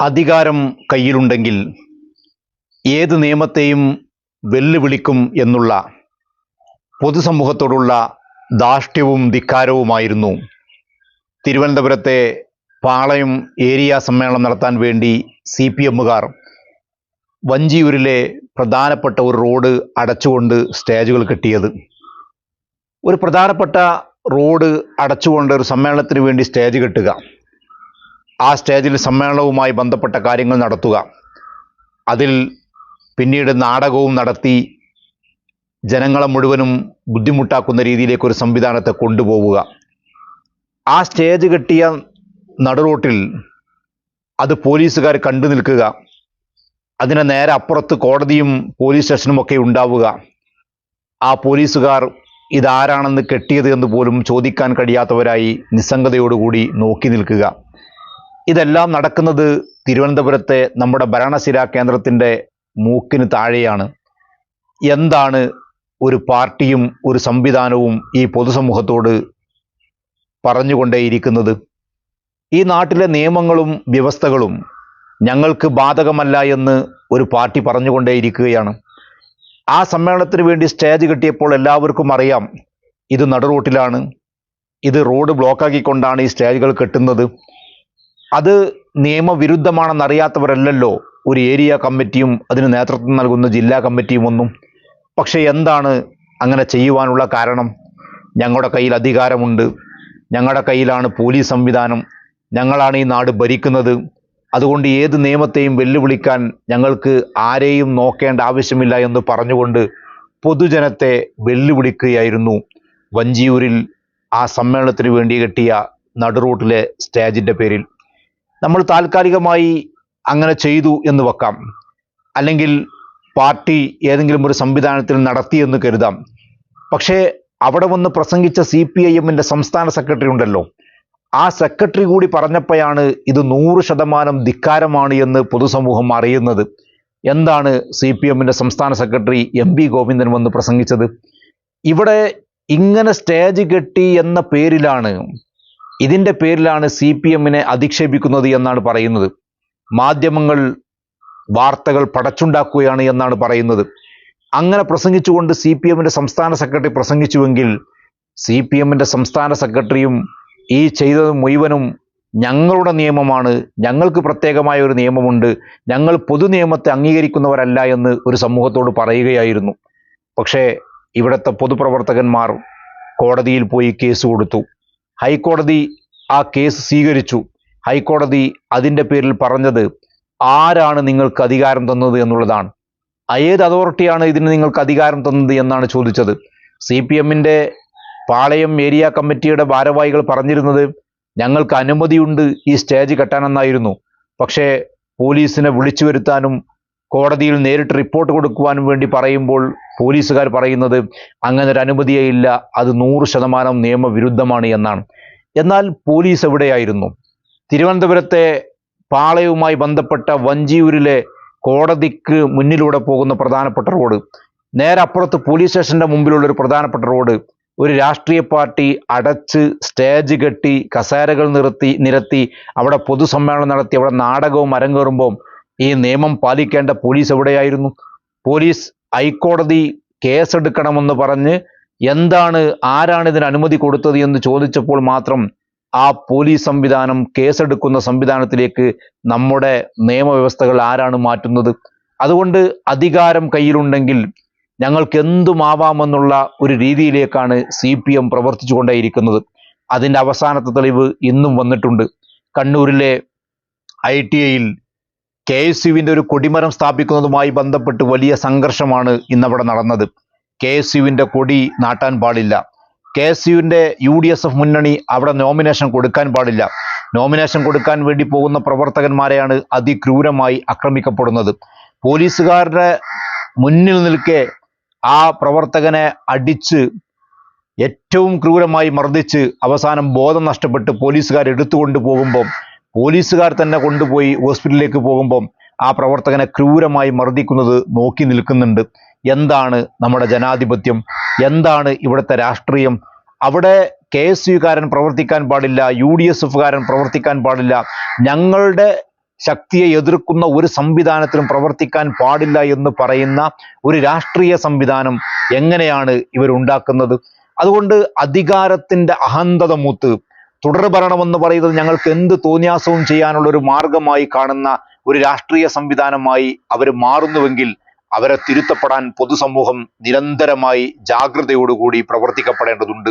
അധികാരം കയ്യിലുണ്ടെങ്കിൽ ഏത് നിയമത്തെയും വെല്ലുവിളിക്കും എന്നുള്ള പൊതുസമൂഹത്തോടുള്ള ധാഷ്ട്യവും ധിക്കാരവുമായിരുന്നു. തിരുവനന്തപുരത്തെ പാളയം ഏരിയ സമ്മേളനം നടത്താൻ വേണ്ടി സി പി എമ്മുകാർ വഞ്ചിയൂരിലെ പ്രധാനപ്പെട്ട ഒരു റോഡ് അടച്ചുകൊണ്ട് സ്റ്റേജുകൾ കെട്ടിയത്. ഒരു പ്രധാനപ്പെട്ട റോഡ് അടച്ചുകൊണ്ട് ഒരു സമ്മേളനത്തിന് വേണ്ടി സ്റ്റേജ് കെട്ടുക. ആ സ്റ്റേജിൽ സമ്മേളനവുമായി ബന്ധപ്പെട്ട കാര്യങ്ങൾ നടത്തുക. അതിൽ പിന്നീട് നാടകവും നടത്തി ജനങ്ങളെ മുഴുവനും ബുദ്ധിമുട്ടാക്കുന്ന രീതിയിലേക്ക് ഒരു സംവിധാനത്തെ കൊണ്ടുപോവുക. ആ സ്റ്റേജ് കെട്ടിയ നടുറോട്ടിൽ അത് പോലീസുകാർ കണ്ടു നിൽക്കുക. അതിന് നേരെ അപ്പുറത്ത് കോടതിയും പോലീസ് സ്റ്റേഷനും ഒക്കെ ഉണ്ടാവുക. ആ പോലീസുകാർ ഇതാരാണെന്ന് കെട്ടിയത് എന്ന് പോലും ചോദിക്കാൻ കഴിയാത്തവരായി നിസ്സംഗതയോടുകൂടി നോക്കി നിൽക്കുക. ഇതെല്ലാം നടക്കുന്നത് തിരുവനന്തപുരത്തെ നമ്മുടെ ഭരണശിര കേന്ദ്രത്തിന്റെ മൂക്കിന് താഴെയാണ്. എന്താണ് ഒരു പാർട്ടിയും ഒരു സംവിധാനവും ഈ പൊതുസമൂഹത്തോട് പറഞ്ഞുകൊണ്ടേയിരിക്കുന്നത്? ഈ നാട്ടിലെ നിയമങ്ങളും വ്യവസ്ഥകളും ഞങ്ങൾക്ക് ബാധകമല്ല എന്ന് ഒരു പാർട്ടി പറഞ്ഞുകൊണ്ടേയിരിക്കുകയാണ്. ആ സമ്മേളനത്തിന് വേണ്ടി സ്റ്റേജ് കിട്ടിയപ്പോൾ എല്ലാവർക്കും അറിയാം ഇത് നടുറോട്ടിലാണ് ഇത് റോഡ് ബ്ലോക്കാക്കിക്കൊണ്ടാണ് ഈ സ്റ്റേജുകൾ കെട്ടുന്നത്. അത് നിയമവിരുദ്ധമാണെന്നറിയാത്തവരല്ലല്ലോ. ഒരു ഏരിയ കമ്മിറ്റിയും അതിന് നേതൃത്വം നൽകുന്ന ജില്ലാ കമ്മിറ്റിയും ഒന്നും. പക്ഷേ എന്താണ് അങ്ങനെ ചെയ്യുവാനുള്ള കാരണം? ഞങ്ങളുടെ കയ്യിൽ അധികാരമുണ്ട്. ഞങ്ങളുടെ കയ്യിലാണ് പോലീസ് സംവിധാനം. ഞങ്ങളാണ് ഈ നാട് ഭരിക്കുന്നത്. അതുകൊണ്ട് ഏത് നിയമത്തെയും വെല്ലുവിളിക്കാൻ ഞങ്ങൾക്ക് ആരെയും നോക്കേണ്ട ആവശ്യമില്ല എന്ന് പറഞ്ഞുകൊണ്ട് പൊതുജനത്തെ വെല്ലുവിളിക്കുകയായിരുന്നു. വഞ്ചിയൂരിൽ ആ സമ്മേളനത്തിന് വേണ്ടി കെട്ടിയ നടുറൂട്ടിലെ സ്റ്റേജിന്റെ പേരിൽ. നമ്മൾ താൽക്കാലികമായി അങ്ങനെ ചെയ്തു എന്ന് വെക്കാം. അല്ലെങ്കിൽ പാർട്ടി ഏതെങ്കിലും ഒരു സംവിധാനത്തിൽ നടത്തിയെന്ന് കരുതാം. പക്ഷേ അവിടെ വന്ന് പ്രസംഗിച്ച സി പി ഐ എമ്മിന്റെ സംസ്ഥാന സെക്രട്ടറി ഉണ്ടല്ലോ. ആ സെക്രട്ടറി കൂടി പറഞ്ഞപ്പോഴാണ് ഇത് നൂറ് ശതമാനം ധിക്കാരമാണ് എന്ന് പൊതുസമൂഹം അറിയുന്നത്. എന്താണ് സി പി എമ്മിന്റെ സംസ്ഥാന സെക്രട്ടറി എം പി ഗോവിന്ദൻ വന്ന് പ്രസംഗിച്ചത്? ഇവിടെ ഇങ്ങനെ സ്റ്റേജ് കെട്ടി എന്ന പേരിലാണ് ഇതിന്റെ പേരിലാണ് സി പി എമ്മിനെ അധിക്ഷേപിക്കുന്നത് എന്നാണ് പറയുന്നത്. മാധ്യമങ്ങൾ വാർത്തകൾ പടച്ചുണ്ടാക്കുകയാണ് എന്നാണ് പറയുന്നത്. അങ്ങനെ പ്രസംഗിച്ചുകൊണ്ട് സി പി എമ്മിന്റെ സംസ്ഥാന സെക്രട്ടറി പ്രസംഗിച്ചുവെങ്കിൽ സി പി എമ്മിന്റെ സംസ്ഥാന സെക്രട്ടറിയും ഈ ചെയ്തത് മുഴുവനും ഞങ്ങളുടെ നിയമമാണ്. ഞങ്ങൾക്ക് പ്രത്യേകമായ ഒരു നിയമമുണ്ട്. ഞങ്ങൾ പൊതു നിയമത്തെ അംഗീകരിക്കുന്നവരല്ല എന്ന് ഒരു സമൂഹത്തോട് പറയുകയായിരുന്നു. പക്ഷേ ഇവിടുത്തെ പൊതുപ്രവർത്തകന്മാർ കോടതിയിൽ പോയി കേസ് കൊടുത്തു. ഹൈക്കോടതി ആ കേസ് സ്വീകരിച്ചു. ഹൈക്കോടതി അതിന്റെ പേരിൽ പറഞ്ഞത് ആരാണ് നിങ്ങൾക്ക് അധികാരം തന്നത് എന്നുള്ളതാണ്. ഏത് അതോറിറ്റിയാണ് ഇതിന് നിങ്ങൾക്ക് അധികാരം തന്നത് എന്നാണ് ചോദിച്ചത്. സി പി എമ്മിന്റെ പാളയം ഏരിയ കമ്മിറ്റിയുടെ ഭാരവാഹികൾ പറഞ്ഞിരുന്നത് ഞങ്ങൾക്ക് അനുമതിയുണ്ട് ഈ സ്റ്റേജ് കെട്ടാനെന്നായിരുന്നു. പക്ഷേ പോലീസിനെ വിളിച്ചു വരുത്താനും കോടതിയിൽ നേരിട്ട് റിപ്പോർട്ട് കൊടുക്കുവാൻ വേണ്ടി പറയുമ്പോൾ പോലീസുകാർ പറയുന്നത് അങ്ങനെ ഒരു അനുമതിയേ ഇല്ല. അത് നൂറ് ശതമാനം നിയമവിരുദ്ധമാണ് എന്നാണ്. എന്നാൽ പോലീസ് എവിടെയായിരുന്നു? തിരുവനന്തപുരത്തെ പാളയവുമായി ബന്ധപ്പെട്ട വഞ്ചിയൂരിലെ കോടതിക്ക് മുന്നിലൂടെ പോകുന്ന പ്രധാനപ്പെട്ട റോഡ്. നേരെ അപ്പുറത്ത് പോലീസ് സ്റ്റേഷന്റെ മുമ്പിലുള്ള ഒരു പ്രധാനപ്പെട്ട റോഡ്. ഒരു രാഷ്ട്രീയ പാർട്ടി അടച്ച് സ്റ്റേജ് കെട്ടി കസേരകൾ നിർത്തി നിരത്തി അവിടെ പൊതുസമ്മേളനം നടത്തി അവിടെ നാടകവും അരങ്ങേറുമ്പോൾ ഈ നിയമം പാലിക്കേണ്ട പോലീസ് എവിടെയായിരുന്നു? പോലീസ് ഹൈക്കോടതി കേസെടുക്കണമെന്ന് പറഞ്ഞ് എന്താണ് ആരാണ് ഇതിന് അനുമതി കൊടുത്തത് എന്ന് ചോദിച്ചപ്പോൾ മാത്രം ആ പോലീസ് സംവിധാനം കേസെടുക്കുന്ന സംവിധാനത്തിലേക്ക് നമ്മുടെ നിയമവ്യവസ്ഥകൾ ആരാണ് മാറ്റുന്നത്? അതുകൊണ്ട് അധികാരം കയ്യിലുണ്ടെങ്കിൽ ഞങ്ങൾക്ക് എന്തുമാവാമെന്നുള്ള ഒരു രീതിയിലേക്കാണ് സി പി എം പ്രവർത്തിച്ചുകൊണ്ടേയിരിക്കുന്നത്. അതിന്റെ അവസാനത്തെ തെളിവ് ഇന്നും വന്നിട്ടുണ്ട്. കണ്ണൂരിലെ ഐ ടി ഐയിൽ കെ എസ് യുവിന്റെ ഒരു കൊടിമരം സ്ഥാപിക്കുന്നതുമായി ബന്ധപ്പെട്ട് വലിയ സംഘർഷമാണ് ഇന്നവിടെ നടന്നത്. കെ എസ് യുവിന്റെ കൊടി നാട്ടാൻ പാടില്ല. കെ എസ് യുവിന്റെ യു ഡി എസ് എഫ് മുന്നണി അവിടെ നോമിനേഷൻ കൊടുക്കാൻ പാടില്ല. നോമിനേഷൻ കൊടുക്കാൻ വേണ്ടി പോകുന്ന പ്രവർത്തകന്മാരെയാണ് അതിക്രൂരമായി ആക്രമിക്കപ്പെടുന്നത്. പോലീസുകാരുടെ മുന്നിൽ നിൽക്കെ ആ പ്രവർത്തകനെ അടിച്ച് ഏറ്റവും ക്രൂരമായി മർദ്ദിച്ച് അവസാനം ബോധം നഷ്ടപ്പെട്ട് പോലീസുകാർ എടുത്തുകൊണ്ട് പോകുമ്പോൾ പോലീസുകാർ തന്നെ കൊണ്ടുപോയി ഹോസ്പിറ്റലിലേക്ക് പോകുമ്പം ആ പ്രവർത്തകനെ ക്രൂരമായി മർദ്ദിക്കുന്നത് നോക്കി നിൽക്കുന്നുണ്ട്. എന്താണ് നമ്മുടെ ജനാധിപത്യം? എന്താണ് ഇവിടുത്തെ രാഷ്ട്രീയം? അവിടെ കെ എസ് യുക്കാരൻ പ്രവർത്തിക്കാൻ പാടില്ല യു ഡി എസ് എഫുകാരൻ പ്രവർത്തിക്കാൻ പാടില്ല. ഞങ്ങളുടെ ശക്തിയെ എതിർക്കുന്ന ഒരു സംവിധാനത്തിലും പ്രവർത്തിക്കാൻ പാടില്ല എന്ന് പറയുന്ന ഒരു രാഷ്ട്രീയ സംവിധാനം എങ്ങനെയാണ് ഇവരുണ്ടാക്കുന്നത്? അതുകൊണ്ട് അധികാരത്തിന്റെ അഹന്തത മൂത്ത് തുടർഭരണമെന്ന് പറയുന്നത് ഞങ്ങൾക്ക് എന്ത് തോന്നിയാസവും ചെയ്യാനുള്ള ഒരു മാർഗമായി കാണുന്ന ഒരു രാഷ്ട്രീയ സംവിധാനമായി അവർ മാറുന്നുവെങ്കിൽ അവരെ തിരുത്തപ്പെടാൻ പൊതുസമൂഹം നിരന്തരമായി ജാഗ്രതയോടുകൂടി പ്രവർത്തിക്കപ്പെടേണ്ടതുണ്ട്.